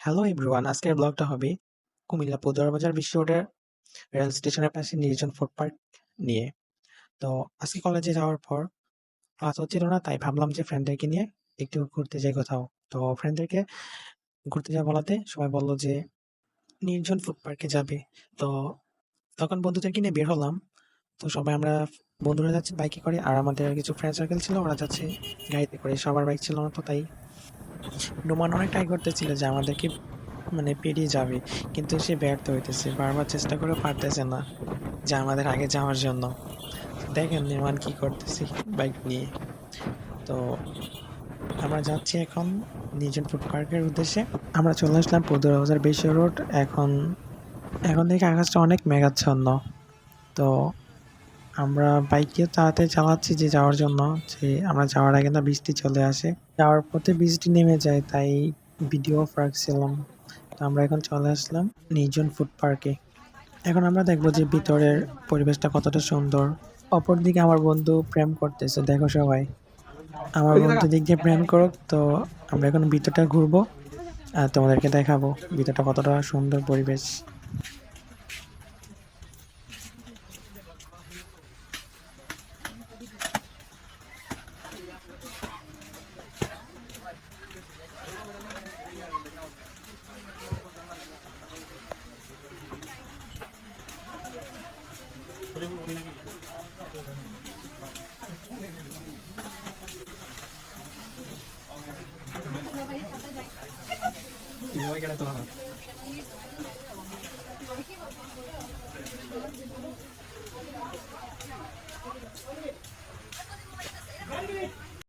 Hello everyone আজকের ব্লগটা হবে কুমিল্লা পদুয়ারবাজার বিশ্ব রোডের রেল স্টেশনের পাশে নির্জন ফুড পার্ক নিয়ে। তো আজকে কলেজে যাওয়ার পর ক্লাস হচ্ছিল না, তাই ভাবলাম যে ফ্রেন্ডদেরকে নিয়ে একটু ঘুরতে যাই কোথাও। তো ফ্রেন্ডদেরকে ঘুরতে যাওয়া বলাতে সবাই বলল যে নির্জন ফুড পার্কে যাবে। তো তখন বন্ধুদেরকে নিয়ে বের হলাম। তো সবাই আমরা বন্ধুরা যাচ্ছে বাইকে করে, আর আমাদের কিছু ফ্রেন্ড সার্কেল ছিল, ওরা যাচ্ছে গাড়িতে করে। সবার বাইক ছিল না তো তাই নোমান অনেক ট্রাই করতেছিল যে আমাদেরকে মানে পেরিয়ে যাবে। কিন্তু সে ব্যর্থ হইতেছে, বারবার চেষ্টা করে পারতেছে না যে আমাদের আগে যাওয়ার জন্য। দেখেন নির্মাণ কি করতেছে বাইক নিয়ে। তো আমরা যাচ্ছি এখন নিজন ফুড পার্কের উদ্দেশ্যে। আমরা চলে আসলাম পদুর হাজার বেশি রোড এখন এখন দেখে আকাশটা অনেক মেঘাচ্ছন্ন। তো আমরা বাইকে তাড়াতাড়ি চালাচ্ছি যে যাওয়ার জন্য যে আমরা যাওয়ার আগে না বৃষ্টি চলে আসে। যাওয়ার পথে বৃষ্টি নেমে যায় তাই ভিডিও অফ রাখছিলাম। তো আমরা এখন চলে আসলাম নির্জন ফুড পার্কে এখন আমরা দেখব যে ভিতরের পরিবেশটা কতটা সুন্দর। অপরদিকে আমার বন্ধু প্রেম করতেছে দেখো সবাই। আমার বন্ধু দিক দিয়ে প্রেম করুক তো আমরা এখন ভিতরটা ঘুরবো আর তোমাদেরকে দেখাবো ভিতরটা কতটা সুন্দর পরিবেশ। ഉപയോഗിക്കണത്തോളം